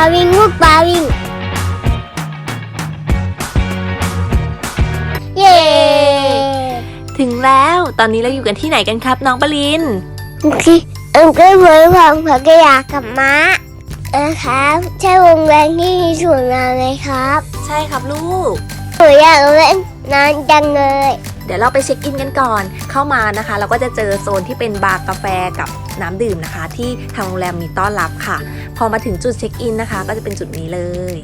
าวิ่งลูกปลาวิ่ง เย้ถึงแล้วตอนนี้เราอยู่กันที่ไหนกันครับ น้องปลินคืออันก็เหมือนของพักยากับม้านะครับ ใช่วงแหวนที่มีส่วนงานไหมครับ ใช่ครับลูกหนูอยากเล่นนานจังเลย เดี๋ยวเราไปเช็คอินกันก่อน เข้ามานะคะ เราก็จะเจอโซนที่เป็นบาร์กาแฟกับ น้ำดื่มนะคะ ที่ทางโรงแรมมีต้อนรับค่ะ พอมาถึงจุดเช็คอินนะคะ ก็จะเป็นจุดนี้เลย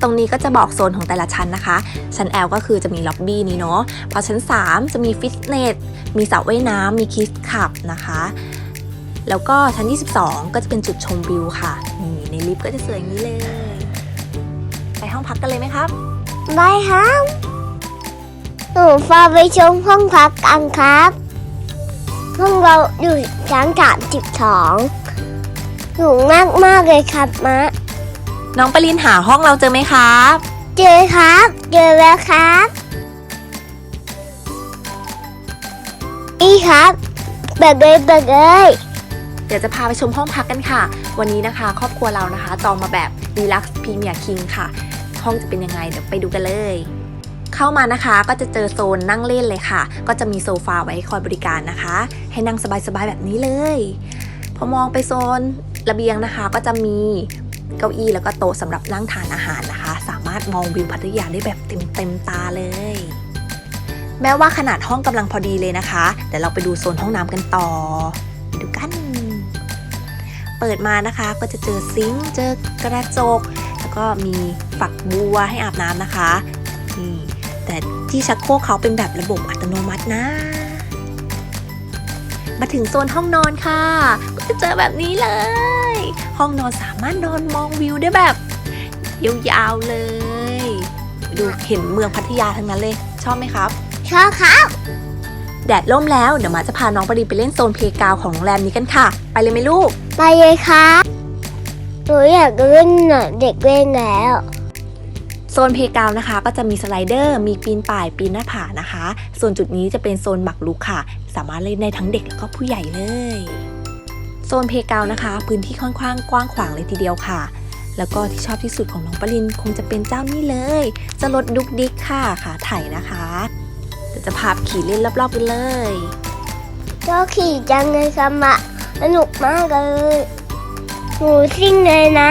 ตรงนี้ก็จะบอกโซนของแต่ละชั้นนะคะ ชั้น L ก็คือจะมีล็อบบี้นี้เนาะพอชั้น 3 จะมีฟิตเนสมีสระว่ายน้ำมีคิสคับนะคะ แล้วก็ชั้น 22 ก็จะเป็นจุดชมวิวค่ะนี่ในลิฟต์ก็จะสวยอย่างนี้เลย ไปห้องพักกันเลยไหมครับบายครับหนูพาไปชมห้องพักกันครับ ห้องเราอยู่ชั้นสามสิบสองสูงมากมากๆเลยครับมะ น้องปรินหาห้องเราเจอไหมครับ เจอครับ เจอแล้วครับ นี่ครับเบิกเลยเบิกเลยเดี๋ยวจะพาไปชมห้องพักกันค่ะ วันนี้นะคะ ครอบครัวเรานะคะจองมาแบบ Deluxe Premier King ค่ะ ห้องจะเป็นยังไงเดี๋ยวไปดูกันเลย เข้ามานะคะก็จะเจอโซนนั่งเล่นเลยค่ะ ก็จะมีโซฟาไว้คอยบริการนะคะ ให้นั่งสบายๆแบบนี้เลย พอมองไปโซนระเบียงนะคะ ก็จะมีเก้าอี้แล้วก็โต๊ะสำหรับนั่งทานอาหารนะคะ สามารถมองวิวพัทยาได้แบบเต็มๆตาเลย แม้ว่าขนาดห้องกำลังพอดีเลยนะคะเดี๋ยวเราไปดูโซนห้องน้ำกันต่อไปดูกัน เปิดมานะคะก็จะเจอซิงค์เจอกระจก แล้วก็มีฝักบัวให้อาบน้ำนะคะนี่ แต่ที่ชักโครกเขาเป็นแบบระบบอัตโนมัตินะ มาถึงโซนห้องนอนค่ะ ก็จะเจอแบบนี้เลย ห้องนอนสามารถนอนมองวิวได้แบบยาวๆเลย ดูเห็นเมืองพัทยาทั้งนั้นเลย ชอบไหมครับ ชอบครับ แดดร่มแล้วเดี๋ยวมาจะพาน้องปรีไปเล่นโซนเพลย์กราวด์ของโรงแรมนี้กันค่ะ ไปเลยไหมลูก ไปเลยครับหนูอยากเล่นหน่อยเด็กเล่นแล้ว โซนเพกาวนะคะ ก็จะมีสไลเดอร์ มีปีนป่ายปีนหน้าผานะคะ ส่วนจุดนี้จะเป็นโซนหมักลุกค่ะ สามารถเล่นได้ทั้งเด็กแล้วก็ผู้ใหญ่เลย โซนเพกาวนะคะ พื้นที่ค่อนข้างกว้างขวางเลยทีเดียวค่ะ แล้วก็ที่ชอบที่สุดของน้องปรินคงจะเป็นเจ้านี่เลย จะรถดุกดิกค่ะขาไถนะคะเดี๋ยวจะพาขี่เล่นรอบๆกันเลยก็ขี่จังเลยครับมะสนุกมากเลยหนูซิ่งเลยนะ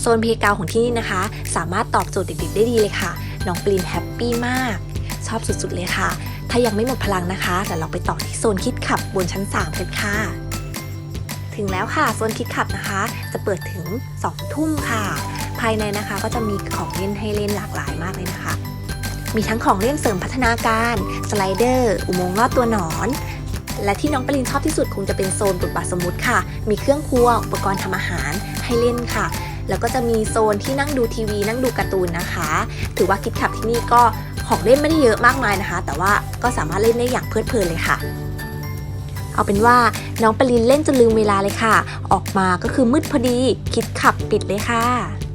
โซนเพลกาวของที่นี่นะคะ สามารถตอบโจทย์เด็กๆได้ดีเลยค่ะ น้องปรินแฮปปี้มาก ชอบสุดๆเลยค่ะ ถ้ายังไม่หมดพลังนะคะเดี๋ยวเราไปต่อที่โซนคิดขับบนชั้น 3 กันค่ะ ถึงแล้วค่ะโซนคิดขับนะคะ จะเปิดถึง 2 ทุ่มค่ะ ภายในนะคะก็จะมีของเล่นให้เล่นหลากหลายมากเลยนะคะ มีทั้งของเล่นเสริมพัฒนาการสไลเดอร์ อุโมงค์ลอดตัวหนอนและที่น้องปรินชอบที่สุดคงจะเป็นโซนบทบาทสมมติค่ะ มีเครื่องครัว อุปกรณ์ทำอาหาร ให้เล่นค่ะ แล้วก็จะมีโซนที่นั่งดูทีวี นั่งดูการ์ตูนนะคะ ถือว่าคิดขับที่นี่ก็ของเล่นไม่ได้เยอะมากมายนะคะ แต่ว่าก็สามารถเล่นได้อย่างเพลิดเพลินเลยค่ะ เอาเป็นว่าน้องปรินเล่นจนลืมเวลาเลยค่ะ ออกมาก็คือมืดพอดี คิดขับปิดเลยค่ะ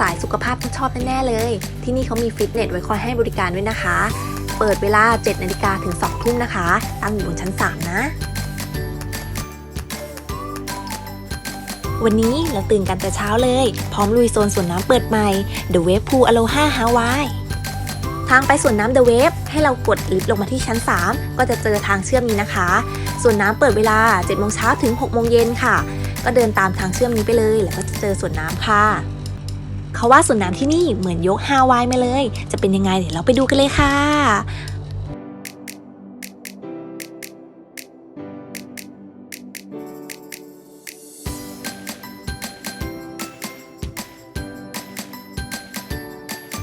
สายสุขภาพต้องชอบแน่ๆเลย ที่นี่เขามีฟิตเนสไว้คอยให้บริการด้วยนะคะ เปิดเวลา 7นาฬิกาถึง 2 ทุ่มนะคะ ตั้งอยู่บนชั้น 3 นะ วันนี้เราตื่นกันแต่เช้าเลย พร้อมลุยโซนสวนน้ำเปิดใหม่ The Wave Pool Aloha Hawaii ทางไปสวนน้ำ The Wave ให้เรากดลิฟต์ลงมาที่ชั้น 3 ก็จะเจอทางเชื่อมนี้นะคะส่วนน้ำเปิดเวลา7โมงเช้าถึง6โมงเย็นค่ะ ก็เดินตามทางเชื่อมนี้ไปเลย แล้วก็จะเจอสวนน้ำค่ะ เขาว่าสวนน้ำที่นี่เหมือนยกฮาวายมาเลย จะเป็นยังไงเดี๋ยวเราไปดูกันเลยค่ะ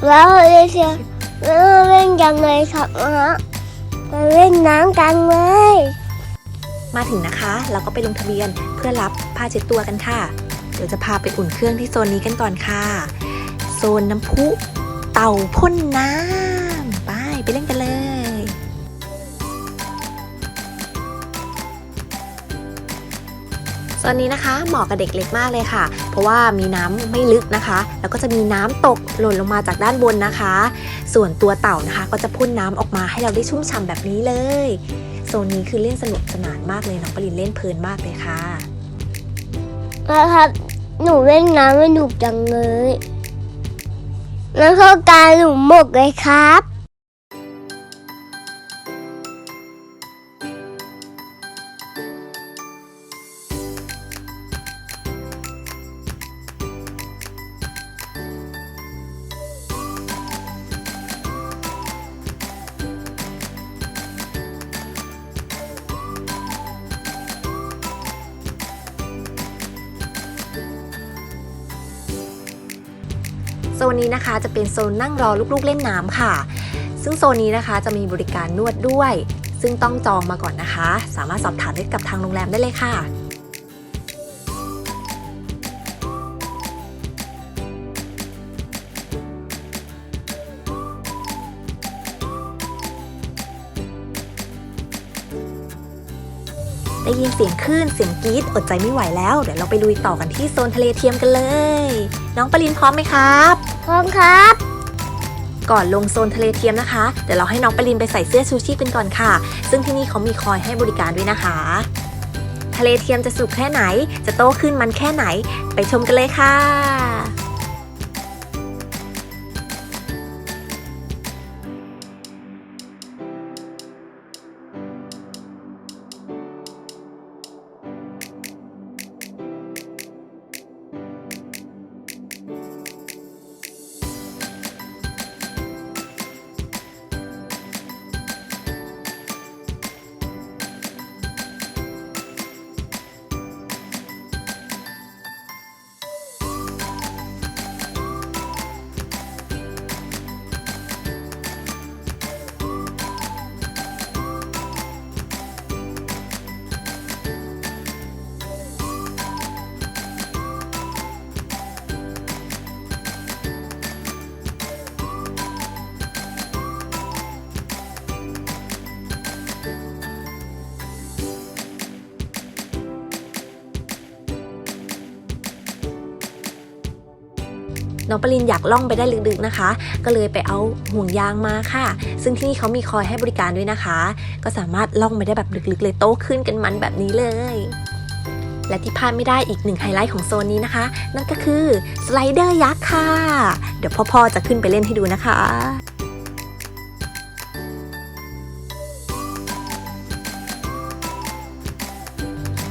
แล้วเลยเชียวแล้วเล่นกันเลยครับนะมาเล่นน้ำกันเลย มาถึงนะคะ เราก็ไปลงทะเบียนเพื่อรับผ้าเช็ดตัวกันค่ะ เดี๋ยวจะพาไปอุ่นเครื่องที่โซนนี้กันก่อนค่ะ โซนน้ำพุเต่าพ่นน้ำไปไปเล่นกันเลยโซนนี้นะคะเหมาะกับเด็กเล็กมากเลยค่ะ เพราะว่ามีน้ำไม่ลึกนะคะ แล้วก็จะมีน้ำตกหล่นลงมาจากด้านบนนะคะ ส่วนตัวเต่านะคะ ก็จะพ่นน้ำออกมาให้เราได้ชุ่มฉ่ำแบบนี้เลย โซนนี้คือเล่นสนุกสนานมากเลยน้องปรินเล่นเพลินมากเลยค่ะ นะครับ หนูเล่นน้ำไม่หนุกจังเลย แล้วก็การหนูหมกเลยครับ นนี้นะคะจะเป็นโซนนั่งรอลูกๆเล่นน้ำค่ะ ซึ่งโซนนี้นะคะจะมีบริการนวดด้วย ซึ่งต้องจองมาก่อนนะคะ สามารถสอบถามได้กับทางโรงแรมได้เลยค่ะ ได้ยินเสียงคลื่นเสียงกรี๊ดอดใจไม่ไหวแล้ว เดี๋ยวเราไปลุยต่อกันที่โซนทะเลเทียมกันเลย น้องปรินพร้อมไหมครับ พร้อมครับ ก่อนลงโซนทะเลเทียมนะคะ เดี๋ยวเราให้น้องปรินไปใส่เสื้อชูชีพกันก่อนค่ะ ซึ่งที่นี่เขามีคอยให้บริการด้วยนะคะ ทะเลเทียมจะสุกแค่ไหน จะโตขึ้นมันแค่ไหน ไปชมกันเลยค่ะ น้องปรินอยากล่องไปได้ลึกๆนะคะ ก็เลยไปเอาห่วงยางมาค่ะ ซึ่งที่นี่เขามีคอยให้บริการด้วยนะคะ ก็สามารถล่องไปได้แบบลึกๆ เลยโตขึ้นกันมันแบบนี้เลยและที่พลาดไม่ได้อีกหนึ่งไฮไลท์ของโซนนี้นะคะ นั่นก็คือสไลเดอร์ยักษ์ค่ะ เดี๋ยวพ่อๆจะขึ้นไปเล่นให้ดูนะคะ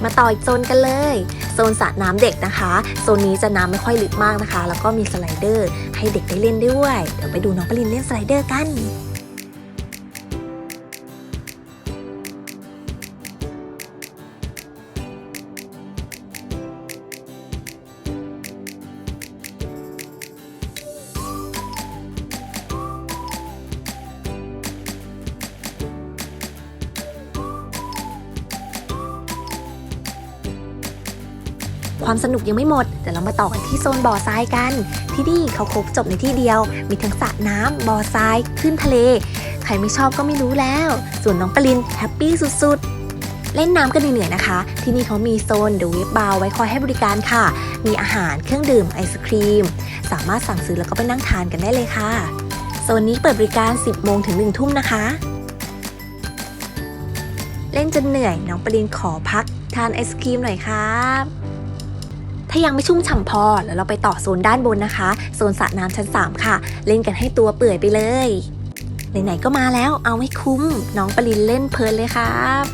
มาต่ออีกโซนกันเลย โซนสระน้ำเด็กนะคะ โซนนี้จะน้ำไม่ค่อยลึกมากนะคะ แล้วก็มีสไลเดอร์ให้เด็กได้เล่นด้วย เดี๋ยวไปดูน้องปรินเล่นสไลเดอร์กัน ความสนุกยังไม่หมดเดี๋ยวเรามาต่อกันที่โซนบ่อทรายกัน ที่นี่เขาครบจบในที่เดียว มีทั้งสระน้ำบ่อทรายขึ้นทะเล ใครไม่ชอบก็ไม่รู้แล้ว ส่วนน้องปรินแฮปปี้สุดๆ เล่นน้ำกันเหนื่อยๆนะคะ ที่นี่เขามีโซนเดอะเวฟบาร์ไว้คอยให้บริการค่ะ มีอาหารเครื่องดื่มไอศครีม สามารถสั่งซื้อแล้วก็ไปนั่งทานกันได้เลยค่ะโซนนี้เปิดบริการ 10 โมงถึง 1 ทุ่มนะคะ เล่นจนเหนื่อย น้องปรินขอพักทานไอศครีมหน่อยครับ ถ้ายังไม่ชุ่มฉ่ำพอแล้วเราไปต่อโซนด้านบนนะคะ โซนสระน้ำชั้น 3 ค่ะ เล่นกันให้ตัวเปื่อยไปเลย ไหนๆก็มาแล้วเอาให้คุ้ม น้องปรินเล่นเพลินเลยครับ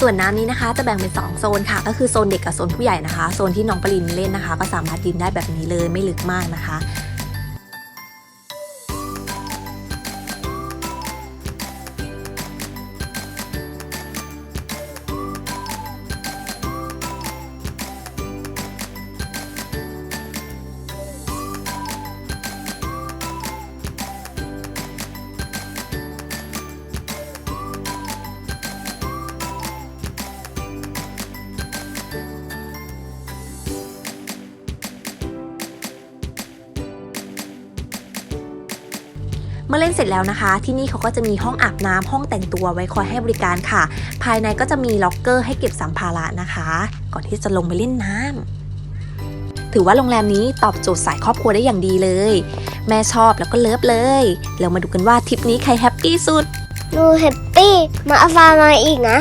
ส่วนน้ำนี้นะคะจะแบ่งเป็น 2 โซนค่ะ ก็คือโซนเด็กกับโซนผู้ใหญ่นะคะ โซนที่น้องปรินเล่นนะคะ ก็สามารถดินได้แบบนี้เลยไม่ลึกมากนะคะ เมื่อเล่นเสร็จแล้วนะคะ ที่นี่เขาก็จะมีห้องอาบน้ำห้องแต่งตัวไว้คอยให้บริการค่ะ ภายในก็จะมีล็อกเกอร์ให้เก็บสัมภาระนะคะ ก่อนที่จะลงไปเล่นน้ำถือว่าโรงแรมนี้ตอบโจทย์สายครอบครัวได้อย่างดีเลย แม่ชอบแล้วก็เลิฟเลยเรามาดูกันว่าทริปนี้ใครแฮปปี้สุดหนูแฮปปี้มาอาฟามาอีกนะ